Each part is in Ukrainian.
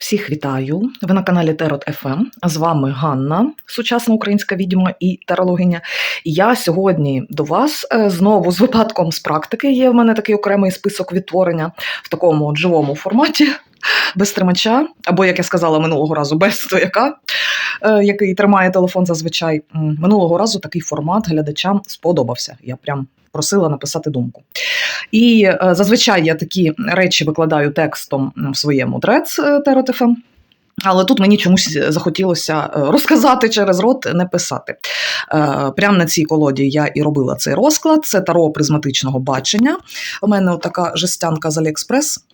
Всіх вітаю! Ви на каналі Терот ФМ. З вами Ганна, сучасна українська відьма і терологиня. Я сьогодні до вас е, знову з випадком з практики. Є в мене такий окремий список відтворення в такому живому форматі, без тримача, або, як я сказала минулого разу, без стояка, який тримає телефон зазвичай. Минулого разу такий формат глядачам сподобався. Я прям просила написати думку. І е, зазвичай я такі речі викладаю текстом в своєму трец Теротифем. Але тут мені чомусь захотілося е, розказати через рот, не писати. Е, Прямо на цій колоді я і робила цей розклад. Це таро призматичного бачення. У мене така жестянка з Аліекспрес.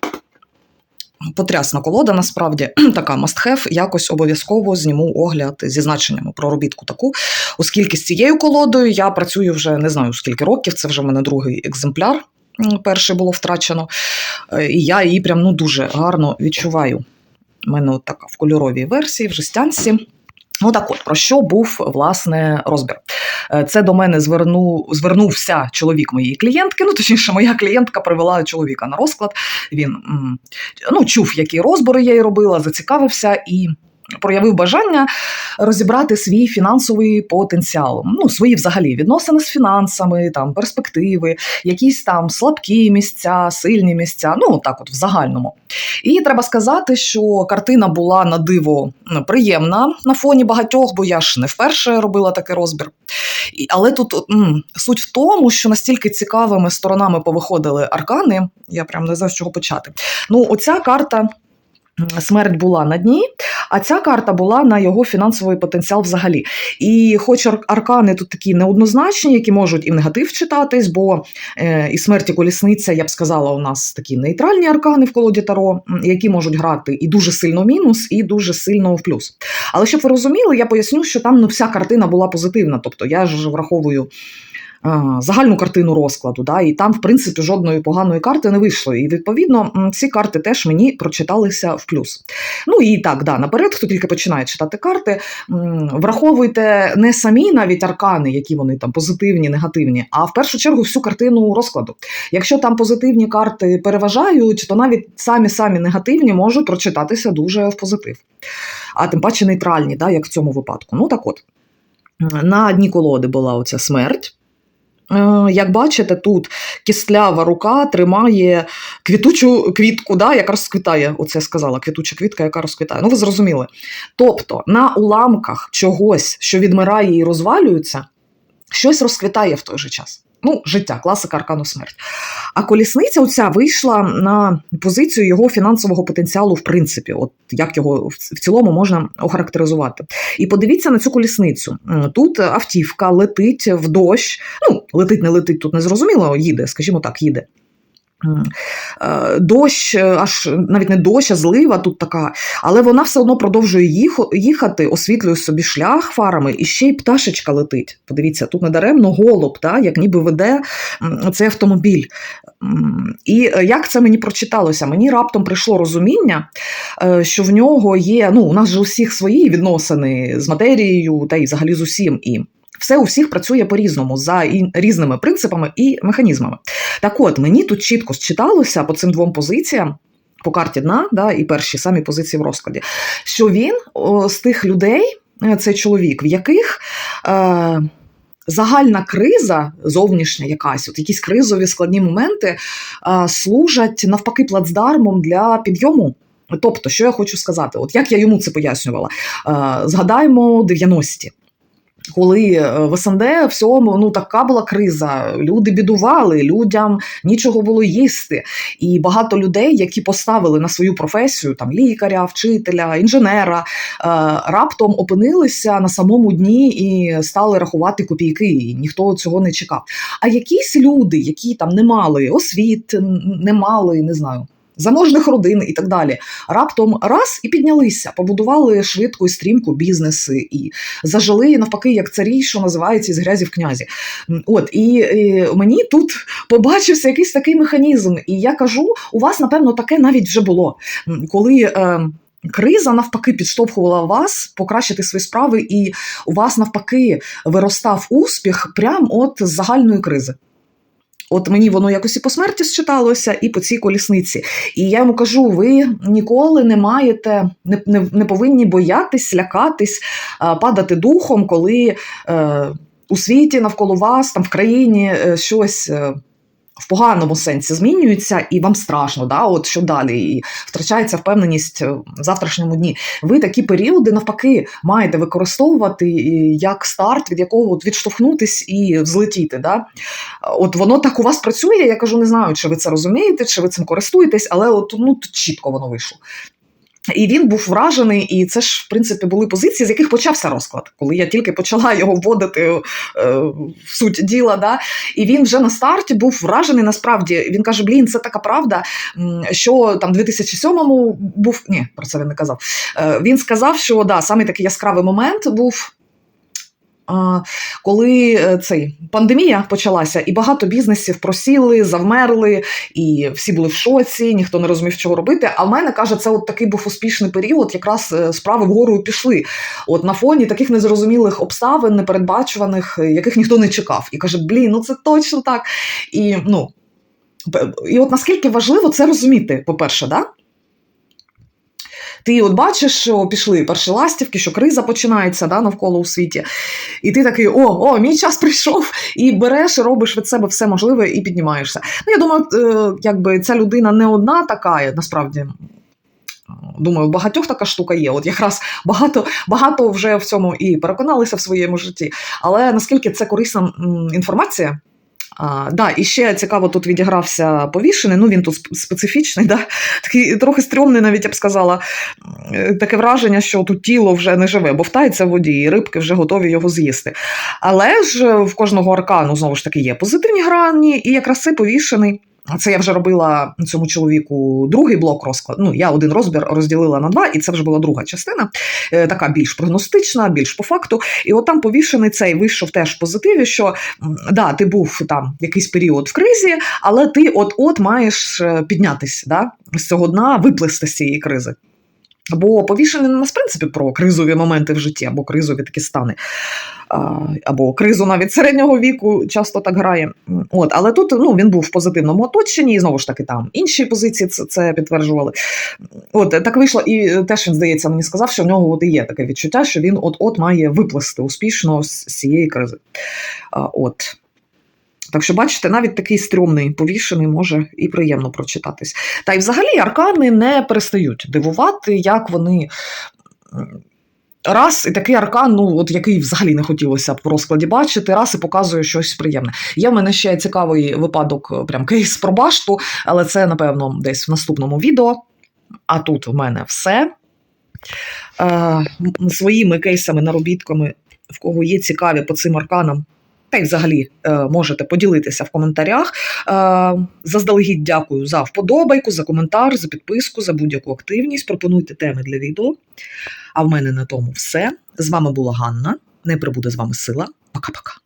Потрясна колода, насправді така must have. Якось обов'язково зніму огляд зі значеннями про робітку таку, оскільки з цією колодою я працюю вже не знаю скільки років. Це вже в мене другий екземпляр. Перший було втрачено, Е, і я її прям ну дуже гарно відчуваю. У мене така в кольоровій версії, в жестянці. Ну так от, про що був власне розбір? Е, Це до мене зверну, звернувся чоловік моєї клієнтки. Ну, точніше, моя клієнтка привела чоловіка на розклад. Він ну, чув, які розбори я їй робила, зацікавився і проявив бажання розібрати свій фінансовий потенціал. Ну, свої взагалі відносини з фінансами, там перспективи, якісь там слабкі місця, сильні місця. Ну так, от в загальному. І треба сказати, що картина була на диво приємна на фоні багатьох, бо я ж не вперше робила такий розбір. Але тут м, суть в тому, що настільки цікавими сторонами повиходили аркани, я прям не знаю, з чого почати. Ну, оця карта. Смерть була на дні, а ця карта була на його фінансовий потенціал взагалі. І хоч ар- аркани тут такі неоднозначні, які можуть і в негатив читатись, бо е, і смерть і колісниця, я б сказала, у нас такі нейтральні аркани в колоді Таро, які можуть грати і дуже сильно в мінус, і дуже сильно в плюс. Але щоб ви розуміли, я поясню, що там ну, вся картина була позитивна. Тобто я ж враховую. А, Загальну картину розкладу, да, і там, в принципі, жодної поганої карти не вийшло. І відповідно ці карти теж мені прочиталися в плюс. Ну і так, да, наперед, хто тільки починає читати карти, враховуйте не самі навіть аркани, які вони там позитивні, негативні, а в першу чергу всю картину розкладу. Якщо там позитивні карти переважають, то навіть самі самі негативні можуть прочитатися дуже в позитив. А тим паче нейтральні, да, як в цьому випадку. Ну так от, на дні колоди була оця смерть. Е, Як бачите, тут кислява рука тримає квітучу квітку, да, яка розквітає. Оце я сказала, квітуча квітка, яка розквітає. Ну, ви зрозуміли. Тобто на уламках чогось, що відмирає і розвалюється, щось розквітає в той же час. Ну, життя, класика аркану смерть. А колісниця оця вийшла на позицію його фінансового потенціалу, в принципі, от як його в цілому можна охарактеризувати. І подивіться на цю колісницю. Тут автівка летить в дощ. Ну, летить, не летить, тут не зрозуміло, їде, скажімо так, їде. Е, Дощ, е, аж навіть не дощ, а злива тут така, але вона все одно продовжує їх- їхати, освітлює собі шлях фарами, і ще й пташечка летить. Подивіться, тут недаремно голуб, та, як ніби веде цей автомобіль. І е, як це мені прочиталося? Мені раптом прийшло розуміння, що в нього є. Ну, у нас же у всіх свої відносини з матерією та й взагалі з усім. І все у всіх працює по-різному, за різними принципами і механізмами. Так от, мені тут чітко считалося по цим двом позиціям. По карті дна, да, і перші самі позиції в розкладі, що він о, з тих людей, е, цей чоловік, в яких е, загальна криза, зовнішня якась, от якісь кризові складні моменти е, служать навпаки плацдармом для підйому. Тобто, що я хочу сказати, от як я йому це пояснювала, е, згадаємо 90-ті. Коли е, в СНД всьому ну така була криза, люди бідували, людям нічого було їсти. І багато людей, які поставили на свою професію там лікаря, вчителя, інженера, е, раптом опинилися на самому дні і стали рахувати копійки. І ніхто цього не чекав. А якісь люди, які там не мали освіт, не мали, не знаю. Заможних родин і так далі, раптом раз і піднялися, побудували швидко і стрімко бізнеси і зажили навпаки, як царі, що називається із грязі в князі. От і, і мені тут побачився якийсь такий механізм. І я кажу: у вас, напевно, таке навіть вже було. Коли е, криза навпаки підштовхувала вас покращити свої справи, і у вас навпаки виростав успіх прямо от з загальної кризи. От мені воно якось і по смерті считалося, і по цій колісниці. І я йому кажу: ви ніколи не маєте, не, не, не повинні боятись, лякатись, падати духом, коли е, у світі навколо вас, там в країні е, щось. В поганому сенсі змінюється, і вам страшно, да, от що далі, і втрачається впевненість е, в завтрашньому дні. Ви такі періоди навпаки маєте використовувати як старт, від якого от відштовхнутись і взлетіти. Да? От воно так у вас працює. Я кажу, не знаю, чи ви це розумієте, чи ви цим користуєтесь, але от ну чітко воно вийшло. І він був вражений, і це ж, в принципі, були позиції, з яких почався розклад, коли я тільки почала його вводити е, в суть діла. Да? І він вже на старті був вражений. Насправді він каже: Блін, це така правда, що там 2007-му був. Ні, про це він не казав. Е, він сказав, що да, саме такий яскравий момент був. Коли е, цей пандемія почалася, і багато бізнесів просіли, завмерли, і всі були в шоці, ніхто не розумів, чого робити. А в мене каже, це от такий був успішний період, якраз е, справи вгору пішли. От на фоні таких незрозумілих обставин, непередбачуваних, е, яких ніхто не чекав. І каже: Блін, ну це точно так. І ну і от наскільки важливо це розуміти, по-перше, да? Ти от бачиш, що пішли перші ластівки, що криза починається да, навколо у світі, і ти такий: о, о, мій час прийшов, і береш робиш від себе все можливе і піднімаєшся. Ну, я думаю, е, якби ця людина не одна така, насправді. Думаю, у багатьох така штука є. От якраз багато, багато вже в цьому і переконалися в своєму житті. Але наскільки це корисна інформація? А, да, і ще цікаво, тут відігрався повішений. Ну він тут специфічний, да? такий трохи стрьомний, навіть я б сказала. Таке враження, що тут тіло вже не живе, бо втається в воді, і рибки вже готові його з'їсти. Але ж в кожного аркану знову ж таки є позитивні грані, і якраз цей повішений. Це я вже робила цьому чоловіку другий блок розкладу. Ну, я один розбір розділила на два, і це вже була друга частина, е, така більш прогностична, більш по факту. І от там повішений цей вийшов теж в позитиві, що да, ти був там якийсь період в кризі, але ти от-от маєш е, піднятися да, з цього дна, виплисти з цієї кризи. Бо повішений у нас, в принципі, про кризові моменти в житті, або кризові такі стани, або кризу навіть середнього віку часто так грає. От, але тут ну, він був в позитивному оточенні, і знову ж таки там інші позиції це, це підтверджували. От так вийшло, і теж він здається, мені сказав, що в нього от і є таке відчуття, що він от-от має виплисти успішно з цієї кризи. От. Так що, бачите, навіть такий стрьомний повішений може і приємно прочитатись. Та й взагалі аркани не перестають дивувати, як вони. Раз і такий аркан, ну от який взагалі не хотілося б в розкладі бачити, раз і показує щось приємне. Є в мене ще цікавий випадок, прям кейс про башту, але це, напевно, десь в наступному відео. А тут в мене все. Е, своїми кейсами, наробітками, в кого є цікаві по цим арканам. Та й взагалі е, можете поділитися в коментарях. Е, заздалегідь дякую за вподобайку, за коментар, за підписку, за будь-яку активність. Пропонуйте теми для відео. А в мене на тому все. З вами була Ганна. Не прибуде з вами сила. Пока-пока.